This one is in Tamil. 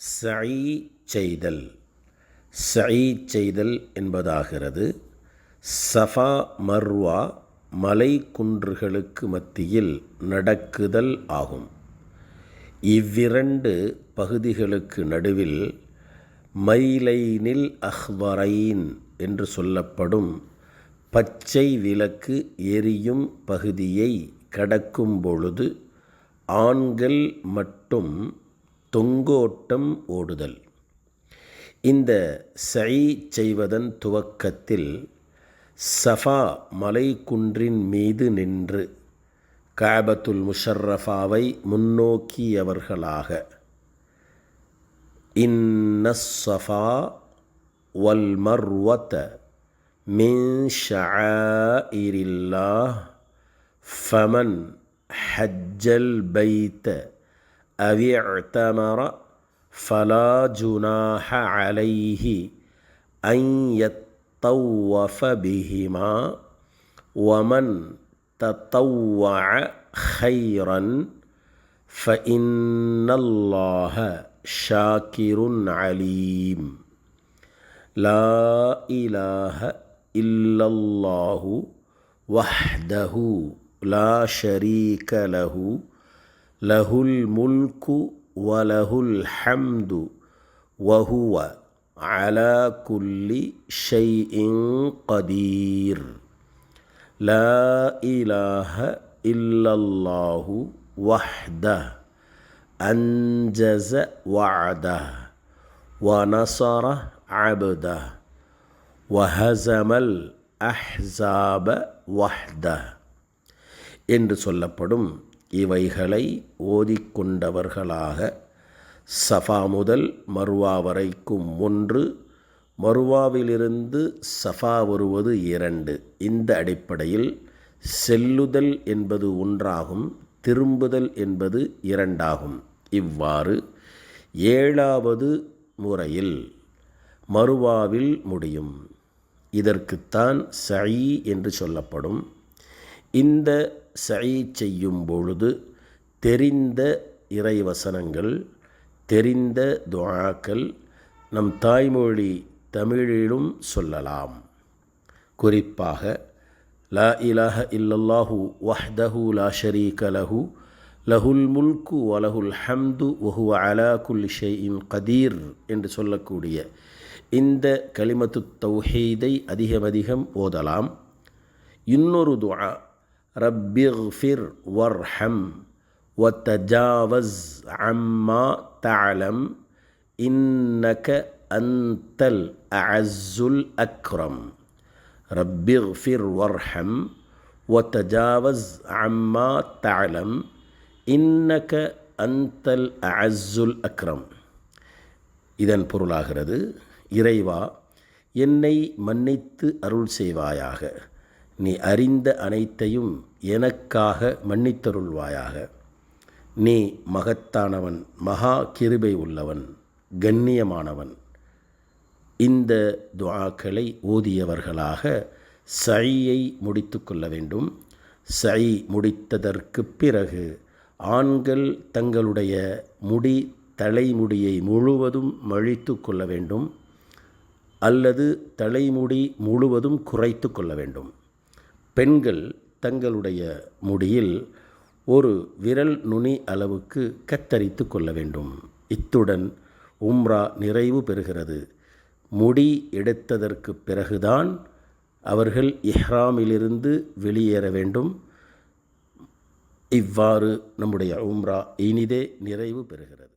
சை செய்தல். சை செய்தல் என்பதாகிறது. சஃபா மர்வா மலை குன்றுகளுக்கு மத்தியில் நடக்குதல் ஆகும். இவ்விரண்டு பகுதிகளுக்கு நடுவில் மைலைனில் அஹ்வரைன் என்று சொல்லப்படும் பச்சை விளக்கு எரியும் பகுதியை கடக்கும் பொழுது ஆண்கள் மட்டும் தொங்கோட்டம் ஓடுதல். இந்த சை செய்வதன் துவக்கத்தில் சஃபா மலைக்குன்றின் மீது நின்று காபத்துல் முஷர்ரஃபாவை முன்னோக்கியவர்களாக. இன்ன சஃபா வல் மர்வத்த மின் ஃபமன் ஹஜ்ஜல் பைத்த أو اعتمر فلا جناح عليه أن يطوف بهما ومن تطوع خيرا فإن الله شاكر عليم. لا إله إلا الله وحده لا شريك له லஹுல் முல்கு வலஹுல் ஹம்து வஹுவ அலா குல்லி ஷைஇன் கதீர் லா இலாஹ இல்லல்லாஹு வஹ்த அன்ஜஸ வஅத ونصر عبده وهزم الأحزاب وحده என்று சொல்லப்படும் இவைகளை ஓதிக்கொண்டவர்களாக சஃபா முதல் மருவா வரைக்கும் ஒன்று மருவாவிலிருந்து சஃபா வருவது இரண்டு. இந்த அடிப்படையில் செல்லுதல் என்பது ஒன்றாகும் திரும்புதல் என்பது இரண்டாகும். இவ்வாறு ஏழாவது முறையில் மருவாவில் முடியும். இதற்குத்தான் சை என்று சொல்லப்படும். இந்த சை செய்யும் பொழுது தெரிந்த இறைவசனங்கள் தெரிந்த துவாக்கள் நம் தாய்மொழி தமிழிலும் சொல்லலாம். குறிப்பாக லா இலாஹ இல்லல்லாஹு வஹ்தஹு லா ஷரீக லஹு லஹுல் முல்கு வலஹுல் ஹம்து வஹு அலா குல் ஷெயின் கதீர் என்று சொல்லக்கூடிய இந்த களிமத்து தௌஹீதை அதிகம் ஓதலாம். இன்னொரு துவா ரப்பிஃபிர் வர்ஹம் ஒத்தஜாவஸ் அம்மா தாளம் இன்னக அந்தல் அசுல் அக்ரம். ரப்பிஃபிர் வர்ஹம் ஒத்தஜாவஸ் அம்மா தாளம் இன்னக அந்தல் அசுல் அக்ரம். இதன் பொருளாகிறது இறைவா என்னை மன்னித்து அருள் செய்வாயாக. நீ அறிந்த அனைத்தையும் எனக்காக மன்னித்தருள்வாயாக. நீ மகத்தானவன் மகா கிருபை உள்ளவன் கண்ணியமானவன். இந்த துவாக்களை ஓதியவர்களாக சையை முடித்து கொள்ள வேண்டும். சை முடித்ததற்கு பிறகு ஆண்கள் தங்களுடைய முடி தலைமுடியை முழுவதும் மழித்து கொள்ள வேண்டும். அல்லது தலைமுடி முழுவதும் குறைத்து கொள்ள வேண்டும். பெண்கள் தங்களுடைய முடியில் ஒரு விரல் நுனி அளவுக்கு கத்தரித்து கொள்ள வேண்டும். இத்துடன் உம்ரா நிறைவு பெறுகிறது. முடி எடுத்ததற்கு பிறகுதான் அவர்கள் இஹ்ராமிலிருந்து வெளியேற வேண்டும். இவ்வாறு நம்முடைய உம்ரா இனிதே நிறைவு பெறுகிறது.